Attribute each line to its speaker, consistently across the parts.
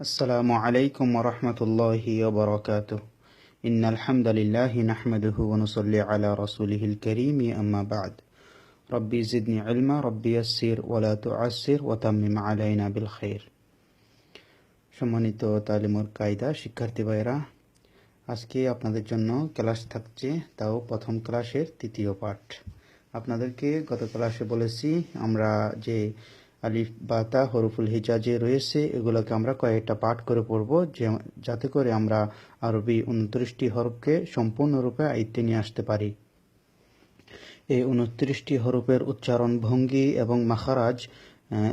Speaker 1: السلام عليكم ورحمة الله وبركاته إن الحمد لله نحمده ونصلي على رسوله الكريم أما بعد ربي زدني علما ربي يسر ولا تعسر وتمم علينا بالخير সম্মানিত তালিমুর কায়দা শিক্ষার্থী ভাইরা আজকে আপনাদের জন্য ক্লাস থাকছে তাও প্রথম ক্লাসের তৃতীয় পাঠ আপনাদেরকে গত ক্লাসে বলেছি আমরা যে আলিফ বাতা হরফুল হিজা যে রয়েছে, এগুলোকে আমরা কয়েকটা পাঠ করে পড়ব, যে যাতে করে আমরা আরবি উনত্রিশটি হরফকে সম্পূর্ণরূপে আয়ত্তে নিয়ে আসতে পারি। এই উনত্রিশটি হরফের উচ্চারণ ভঙ্গি এবং মাখারাজ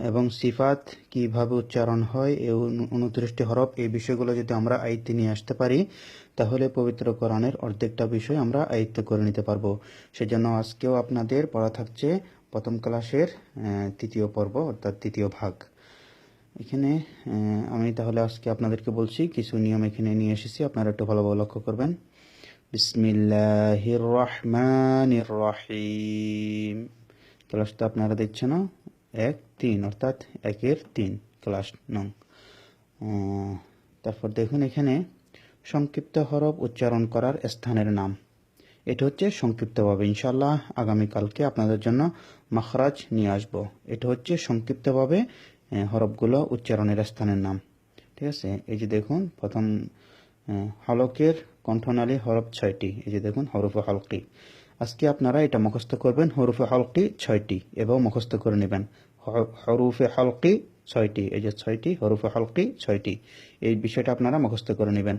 Speaker 1: এবং সিফাত কীভাবে উচ্চারণ হয়, এই উনত্রিশটি হরফ, এই বিষয়গুলো যদি আমরা আয়ত্তে নিয়ে আসতে পারি, তাহলে পবিত্র কোরআনের অর্ধেকটা বিষয় আমরা আয়ত্ত করে নিতে পারব। সেজন্য আজকেও আপনাদের পড়া থাকছে প্রথম ক্লাসের তৃতীয় পর্ব, অর্থাৎ তৃতীয় ভাগ। এখানে আমি তাহলে আজকে আপনাদেরকে বলছি, কিছু নিয়ম এখানে নিয়ে এসেছি, আপনারা একটু ভালোভাবে লক্ষ্য করবেন। বিসমিল্লাহির রহমানির রহিম। ক্লাসটা আপনারা দেখছেন এক, তিন, অর্থাৎ একের তিন, ক্লাস নং। তারপর দেখুন এখানে সংক্ষিপ্ত হরফ উচ্চারণ করার স্থানের নাম। এটা হচ্ছে সংক্ষিপ্তভাবে। ইনশাল্লাহ আগামীকালকে আপনাদের জন্য মাখরাজ নিয়ে আসব। এটা হচ্ছে সংক্ষিপ্তভাবে হরফগুলো উচ্চারণের স্থানের নাম। ঠিক আছে? এই যে দেখুন, প্রথম হলকের কণ্ঠনালী হরফ ছয়টি। এই যে দেখুন, হরফে হলকি। আজকে আপনারা এটা মুখস্থ করবেন, হরফে হলকি ছয়টি, এবং মুখস্থ করে নেবেন। হরফে হলকি ছয়টি, এই যে ছয়টি, হরফে হলকি ছয়টি। এই বিষয়টা আপনারা মুখস্থ করে নেবেন।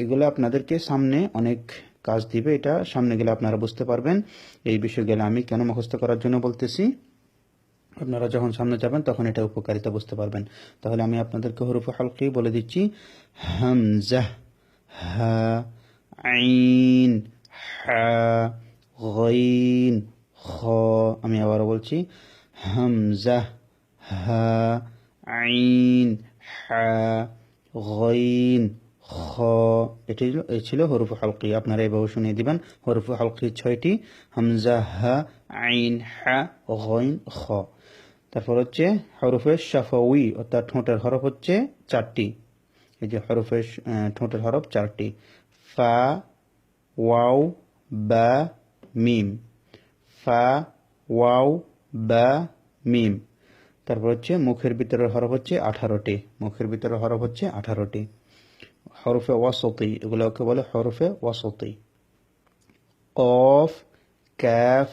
Speaker 1: এগুলো আপনাদেরকে সামনে অনেক কাজ দিবে, এটা সামনে গেলে আপনারা বুঝতে পারবেন। এই বিষয় গেলে আমি কেন মুখস্থ করার জন্য বলতেছি। আপনারা যখন সামনে যাবেন, তখন এটা উপকারিতা বুঝতে পারবেন। তাহলে আমি আপনাদেরকে হরফে হালকি বলে দিচ্ছি। হামজা, হা, আইন খ, আমি আবারও বলছি। হামজা, হা, আইন, হা, গইন খ, এটি এই ছিল হরফ হালকি। আপনারা এভাবে শুনিয়ে দিবেন। হরফ হালকি ছয়টি। হামজা, হা, আইন, হা, গইন, খ। তারপর হচ্ছে হরফে শাফাউই অর্থাৎ ঠোঁটের হরফ হচ্ছে চারটি। এই যে হরফে ঠোঁটের হরফ চারটি। ফা, ওয়াও, বা, মিম। ফা, ওয়াও, বা, মিম। তারপর হচ্ছে মুখের ভিতরের হরফ হচ্ছে আঠারোটি। মুখের ভিতরের হরফ হচ্ছে আঠারোটি। হরফে ওয়াসতি এগুলোকে বলে হরফে ওয়াসতি কফ ক্যাফ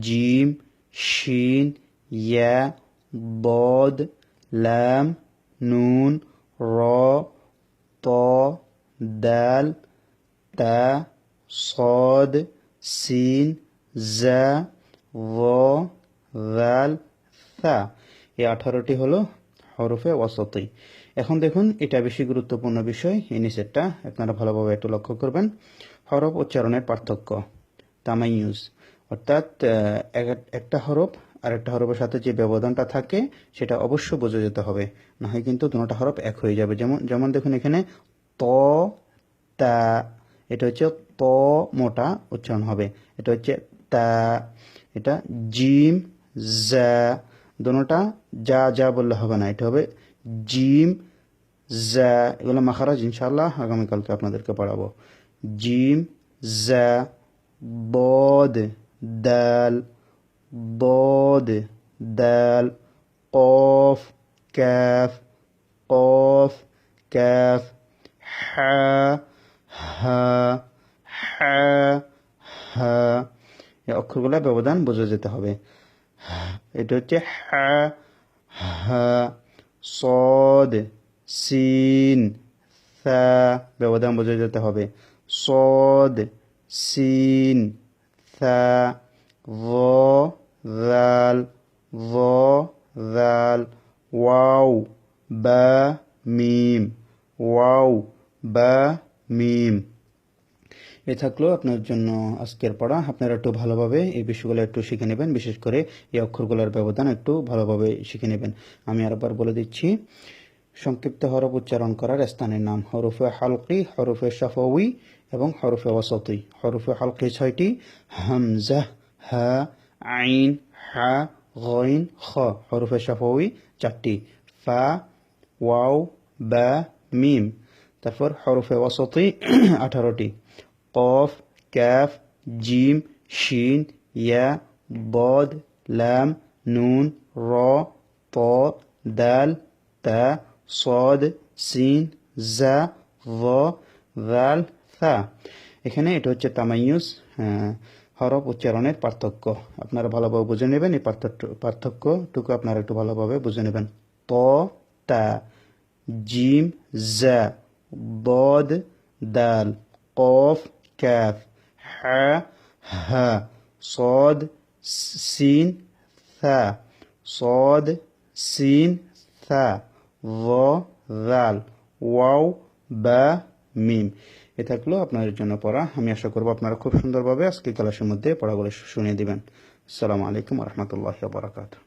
Speaker 1: জিম শিন ইয়া বদ লাম নুন র ত দাল তা صاد সিন জা ভ দাল থা এই আঠারোটি হলো হরফে ওয়াসতি এখন দেখুন, এটা বেশি গুরুত্বপূর্ণ বিষয়। এই নিচেরটা আপনারা ভালোভাবে একটু লক্ষ্য করবেন। হরফ উচ্চারণের পার্থক্য, তামাই তামাইউজ অর্থাৎ একটা হরফ আর একটা হরফের সাথে যে ব্যবধানটা থাকে, সেটা অবশ্য বোঝা যেতে হবে। না হয় কিন্তু দুটো হরফ এক হয়ে যাবে। যেমন যেমন দেখুন এখানে, ত, তা, এটা হচ্ছে ত মোটা উচ্চারণ হবে। এটা হচ্ছে তা, এটা জিম জা দোনোটা যা যা বললে হবে না, এটা হবে জিম, জা, এগুলো মাখারাজ ইনশাল্লাহ আগামীকালকে আপনাদেরকে পড়াবো। জিম, জা, বদ, দাল বদ, দাল, কফ, ক্যাফ কফ, ক্যাফ, হা হা হা হা। এই অক্ষরগুলোর ব্যবধান বোঝা যেতে হবে। এটা হচ্ছে হা হা। সদ, সিন, থা, ব্যবধান বোঝা যেতে হবে। সদ, সিন, থা, ভ দাল ভ দাল ওয়াও, বা, মিম। ওয়াও, বা, মিম। এ থাকল আপনার জন্য আজকের পড়া। আপনারা একটু ভালোভাবে এই বিষয়গুলো একটু শিখে নেবেন। বিশেষ করে এই অক্ষরগুলোর ব্যবধান একটু ভালোভাবে শিখে নেবেন। আমি আরেকবার বলে দিচ্ছি, সংক্ষিপ্ত হরফ উচ্চারণ করার স্থানের নাম হরফে হালকি, হরফে শাফাউই এবং হরফে ওয়াসতি। হরফে হালকি ছয়টি, হামজা, হা, আইন, হা, গইন, খ। হরফে শাফাউই চারটি। ফা, ওয়াও, বা, মিম। তারপর হরফে ওসতি আঠারোটি। কফ ক্যাফ জিম শিন ইয়া বদ লাম নুন র ত দাল তা সদ সিন জা ভ জাল থা এখানে এটা হচ্ছে তামাইয়ুস হ্যাঁ, হরফ উচ্চারণের পার্থক্য আপনারা ভালোভাবে বুঝে নেবেন এই পার্থক্য পার্থক্যটুকু আপনারা একটু ভালোভাবে বুঝে নেবেন ত তা জিম জা ضاد دال قاف كاف ح হ صاد سين ثا صاد سين ثا ظ ذال ওয়াও বা মিম এ থাকলো আপনাদের জন্য পড়া আমি আশা করবো আপনারা খুব সুন্দরভাবে আজকে ক্লাসের মধ্যে পড়াগুলো শুনিয়ে দিবেন আসসালামু আলাইকুম রহমতুল্লাহ বারাকাতুহ